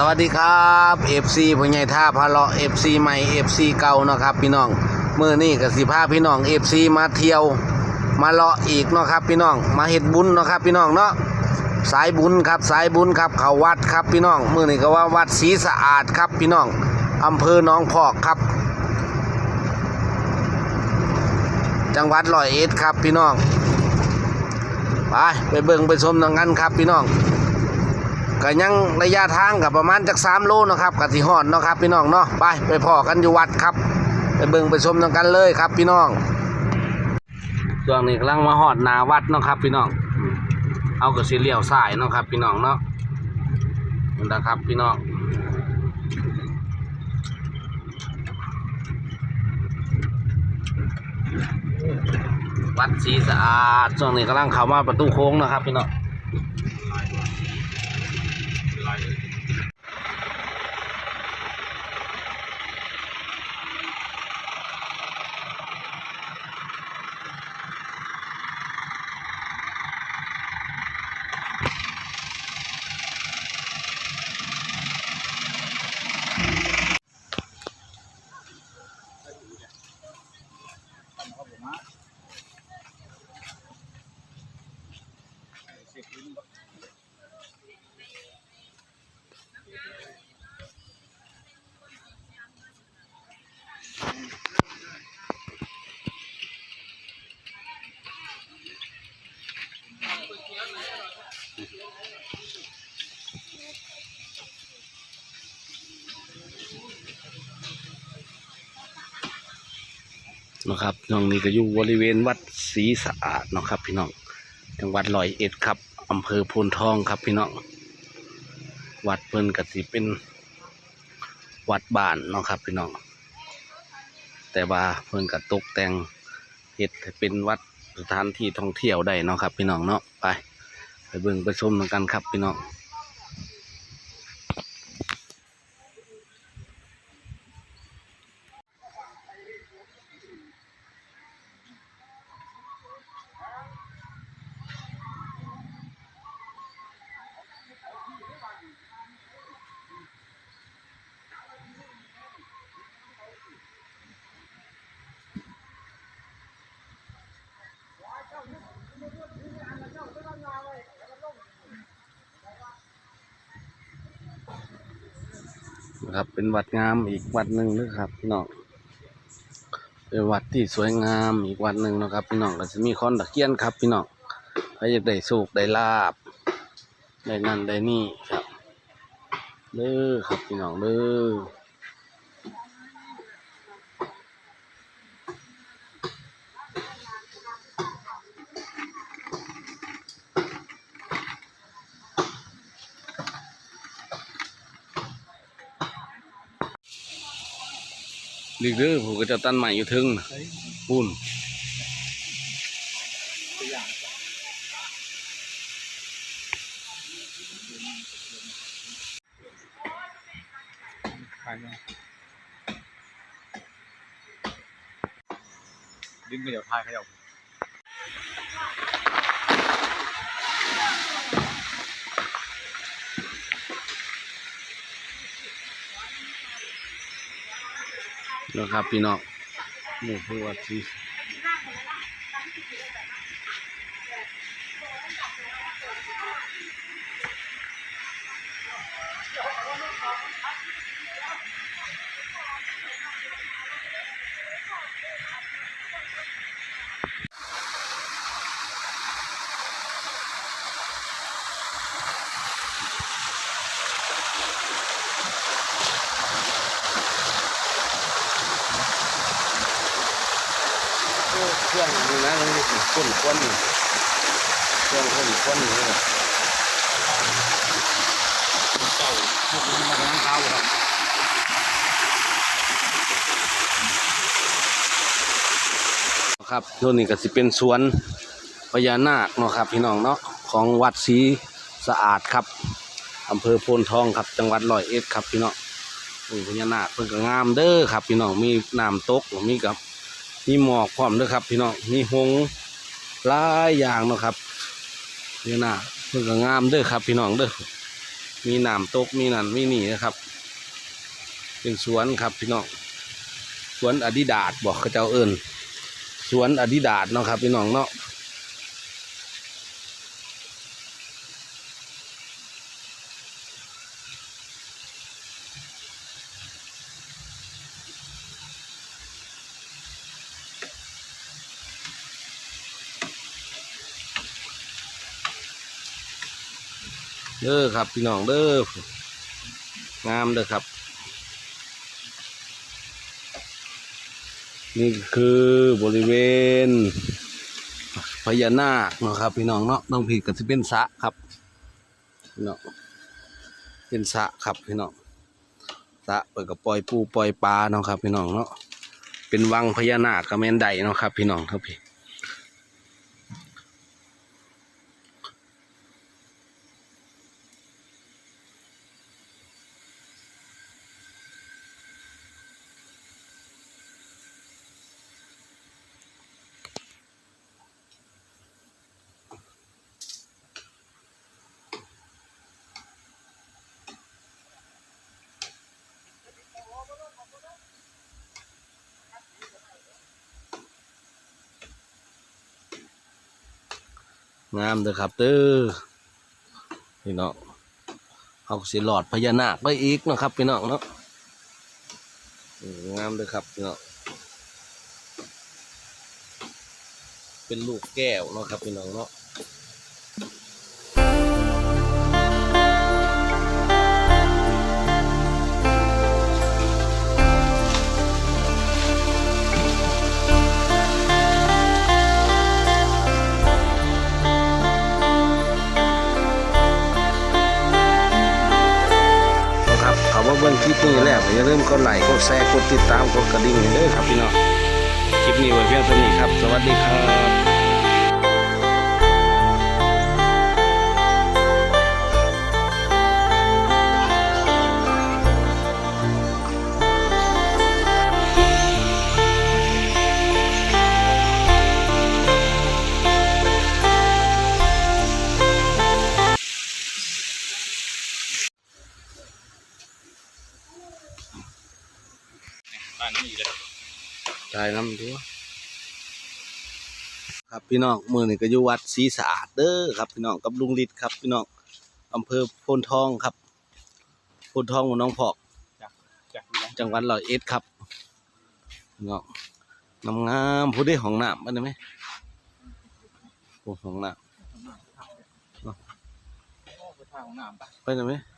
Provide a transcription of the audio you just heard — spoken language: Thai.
สวัสดีครับ FC ผู้ใหญ่ท่าพะเลาะ FC ใหม่ FC เก่าเนาะครับพี่น้องมื้อนี้ก็สิพาพี่น้อง FC มาเที่ยว มาเลาะอีกเนาะครับพี่น้อง มาเฮ็ดบุญเนาะครับพี่น้องเนาะสายบุญครับสายบุญครับเขาวัดครับพี่น้องมื้อนี้ก็ว่าวัดศรีสะอาดครับพี่น้องอำเภอหนองพอกครับ จังหวัดร้อยเอ็ดครับพี่น้องไปไปเบิ่งไปชมนังกันครับพี่น้อง ก็ยังระยะทางกับประมาณจากสามโลนะครับกับที่หอดเนาะครับ พี่น้องเนาะไปไปพอกันอยู่วัดครับ ไปเบิ่งไปชมกันเลยครับ พี่น้องช่วงนี้กำลังมาหอดนาวัดเนาะครับ พี่น้องเอากระสีเลี้ยวสายเนาะครับ พี่น้องเนาะนี่นะครับ พี่น้องวัดศรีสะอาดช่วงนี้กำลังเข้ามาประตูโค้งนะครับ พี่น้อง นะครับน้องนี่ก็อยู่บริเวณวัดศรีสะอาดนะครับ พี่น้องจังหวัดร้อยเอ็ดครับอำเภอโพนทองครับพี่น้องวัดเพิ่นกสิเป็นวัดบ้านนะครับ พี่น้องแต่ว่าเพิ่นก็ตกแต่งเฮ็ดเป็นวัดสถานที่ท่องเที่ยวได้นะครับ พี่น้องเนาะไป ไปเบิ่งไปชมกันครับพี่น้อง นะครับ เป็นวัดงามอีกวัดหนึ่งนะครับพี่น้องเป็นวัดที่สวยงามอีกวัดหนึ่งนะครับ พี่น้องก็จะมีคอนตะเคียนครับ พี่น้องใครอยากได้สุกได้ลาบได้นั่นได้นี่ครับเด้อครับพี่น้องเด้อ ลีกเด้อผมก็จะตันใหม่อยู่ทึงปุ่นดึงไปเดี๋ยวพายเขาเดี๋ยว นะครับ พี่น้องนี่คือวัดศ เครื่องนี่นะนี่สิข้นข้นช่องข้นข้นนี่เก่าพวกนี้มาล้างเท่าครับครับตันี้ก็สิเป็นสวนพญานาคเนาะครับ พี่น้องเนาะของวัดศรีสะอาดครับอำเภอโพนทองครับ จังหวัดลอยเอ็ดครับ พี่น้องพญานาคเพิ่นก็งามเด้อครับ พี่น้องมีน้ำตกมีกับ มีหมอกพร้อมด้วยครับ พี่น้องมีหงหลายอย่างนะครับพญานามันก็งามด้วยครับ พี่น้องเด้อมีน้ำตกมีนั่นมีนี่นะครับ เป็นสวนครับพี่น้องสวนอดิดาดบอกเขาเจ้าเอิญสวนอดิดาดเนาะครับ พี่น้องเนาะ เด้อครับพี่น้องเด้องามเด้อครับ นี่คือบริเวณพญานาคเนาะครับ พี่น้องเนาะต้องผิดกันที่เป็นสะครับพี่น้องเป็นสะครับพี่น้องสะเปิดกับปล่อยปูปล่อยปลาเนาะครับ พี่น้องเนาะเป็นวังพญานาคกับแมนไดเนาะครับ พี่น้องครับพี่ งามเด้อครับเด้อพี่น้องเอาสีหลอดพญานาคไปอีกนะครับพี่น้องเนาะงามเด้อครับพี่น้องเป็นลูกแก้วเนาะครับพี่น้องเนาะ ลิปนี้แล้วอย่าลืมกดไลค์กดแชร์กดติดตามกดกระดิ่งให้ด้วยครับพี่น้องคลิปนี้ไว้เพียงเท่านี้ครับ สวัสดีครับ นนี้เลยจ่ายน้ำด้วยครับพี่น้องมือนี่ก็อยู่วัดศรีสะอาดเด้อครับพี่น้องกับลุงฤทธิ์ครับ พี่น้องอำเภอโพนทองครับโพนทองของน้องพอกจากนะจังหวัดร้อยเอ็ดครับพี่น้องงามงามๆผู้ได้ของน้ำมันได้ไหมผู้ของน้โอ้ไปทางของน้ำปะำไปได้ไหมไ